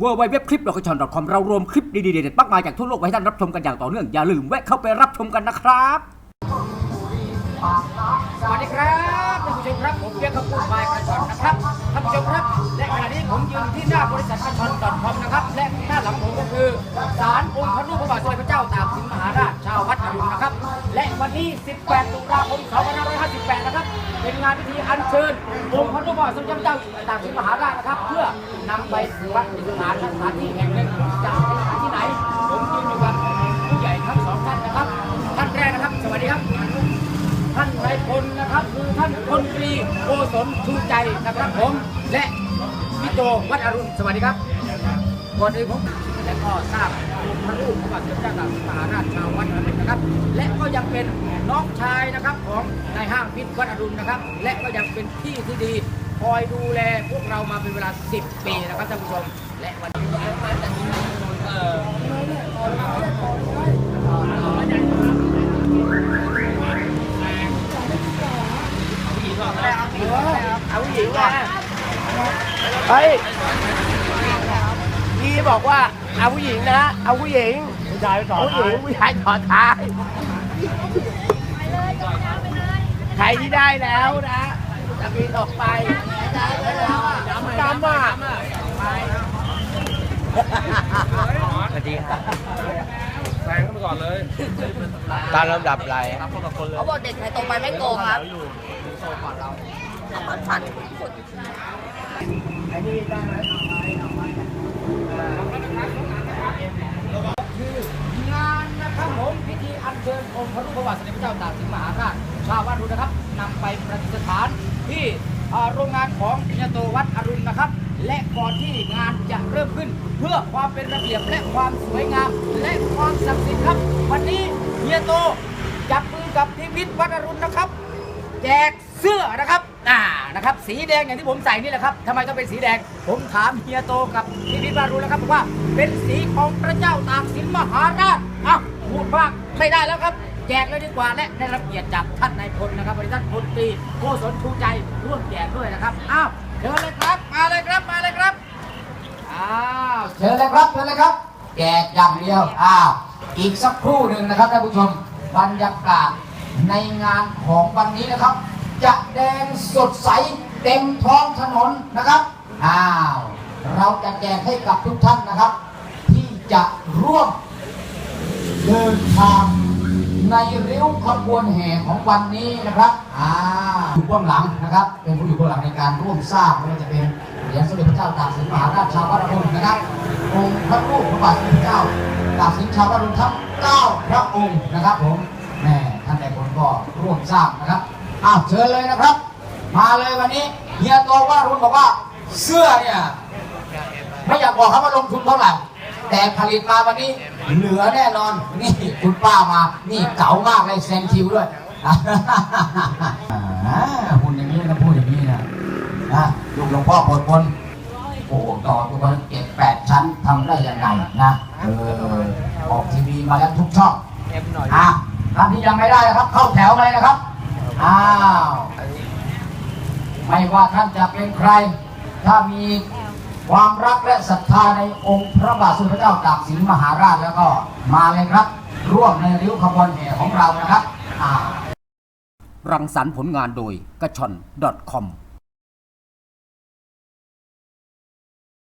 w w w c l i p l o c a t i o n c o m เรารวมคลิปดีๆเด็ดๆมากมายจากทั่วโลกไว้ให้ท่านรับชมกันอย่างต่อเนื่อง อย่าลืมแวะเข้าไปรับชมกันนะครับ สวัสดีครับท่านผู้ชมครับผมเปียกขพูดบายกระชอนนะครับท่านผู้ชมครับและขณะนี้ผมยืนที่หน้าบริษัทกระชอน .com นะครับและหน้าหลังผมก็คือศาลองค์พระรูปพระบาทสมเด็จพระเจ้าตาก วัดอรุณนะครับ และวันที่18 ตุลาคม 2558 นะครับ เป็นงานพิธีอัญเชิญองค์พระรูปพระบาสมเด็จเจ้าตากสิมหาราชนะครับ เพื่อนำไปวัดสถานสถานที่แห่งหนึ่งจะเป็นสถานที่ไหน ผมยืนอยู่กับผู้ใหญ่ทั้งสองท่านนะครับ ท่านแรกนะครับ สวัสดีครับ ท่านนายพลนะครับคือท่านพลตรีโกศลชูใจนะครับผม และพี่โจวัดอรุณ สวัสดีครับก่อนอื่นผม ก็ทราบพระรูปพระบาทสมเด็จเจ้าตากสินมหาราชชาววัดอรุณนะครับ และก็ยังเป็นน้องชายนะครับของนายห้างพิษวัดอรุณนะครับ และก็ยังเป็นพี่ที่ดีคอยดูแลพวกเรามาเป็นเวลา 10 ปีนะครับท่านผู้ชม และวันนี้เอ่อเอาผู้หญิงมาเฮ้ย พี่บอกว่าเอาผู้หญิงนะเอาผู้หญิงผู้ชายต่อผู้หญิงผู้ชายต่อท้ายใครที่ได้แล้วนะจะบินออกไปดำอะสวัสดีครับแซงขึ้นไปก่อนเลยตามลำดับไรเขาบอกเด็กไทยโตไปไม่โกงครับฝันฝันขุดคืองานนะครับผมพิธี องค์พระรูปพระบาทสมเด็จพระเจ้าตากสินมหาราชชาววัดรุณนะครับนำไปประดิษฐานที่โรงงานของเฮียโตวัดอรุณนะครับ และก่อนที่งานจะเริ่มขึ้น เพื่อความเป็นระเบียบและความสวยงาม และความศักดิ์สิทธิ์ครับ วันนี้เฮียโตจับมือกับพิพิธวัดอรุณนะครับ แจกเสื้อนะครับอ่านะครับ สีแดงอย่างที่ผมใส่นี่แหละครับทำไมต้องเป็นสีแดง ผมถามเฮียโตกับพี่พิบารูแล้วครับว่าเป็นสีของพระเจ้าตากสินมหาราชอ้าวพูดมากไม่ได้แล้วครับ จกเลยดีกว่าและได้รับเกียรติจากท่านนายพลนะครับบริษัทพลตรีโกศลชูใจร่วมแจกด้วยนะครับอ้าวเชิญเลยครับมาเลยครับมาเลยครับอ้าวเชิญเลยครับเชิญเลยครับแจกอย่างเดียวอ้าวอีกสักครู่หนึ่งนะครับท่านผู้ชมบรรยากาศในงานของวันนี้นะครับ จะแดงสดใสเต็มท้องถนนนะครับอ้าวเราจะแจกให้กับทุกท่านนะครับ ที่จะร่วมเดินทาง ในริ้วขบวนแห่ของวันนี้นะครับอ่าอยู่เบื้องหลังนะครับ เป็นผู้อยู่เบื้องหลังในการร่วมสร้างไม่ว่าจะเป็นเหรียญสมเด็จพระเจ้าตากสินมหาราชชาววัดอรุณนะครับองค์พระรูปพระบาทสมเด็จพระเจ้าตากสินชาววัดอรุณทั้งเก้าพระองค์นะครับผมแม่ท่านใดคนก็ร่วมสร้างนะครับอ้าวเชิญเลยนะครับ มาเลยวันนี้เฮียโตว่ารุ่นบอกว่าเสื้อเนี่ยไม่อยากบอกครับว่าลงทุนเท่าไหร่แต่ผลิตมาวันนี้ เหลือแน่นอน นี่คุณป้ามา นี่เก๋ามากเลยแซงคิวด้วยอ่าหุ่นอย่างนี้นะพูดอย่างนี้นะนะลูกหลวงพ่อปวดบนโอ้ต่อตัวเจ็ดแปดชั้นทำได้ยังไงนะเออออกทีวีมาแล้วทุกช่องอะท่านที่ยังไม่ได้นะครับ เข้าแถวมาเลยนะครับอ้าวไม่ว่าท่านจะเป็นใคร ถ้ามี ความรักและศรัทธาในองค์พระบาทสมเด็จพระเจ้าตากสินมหาราชแล้วก็มาเลยครับ ร่วมในริ้วขบวนแห่ของเรานะครับ รังสรรค์ผลงานโดยกระชอน .com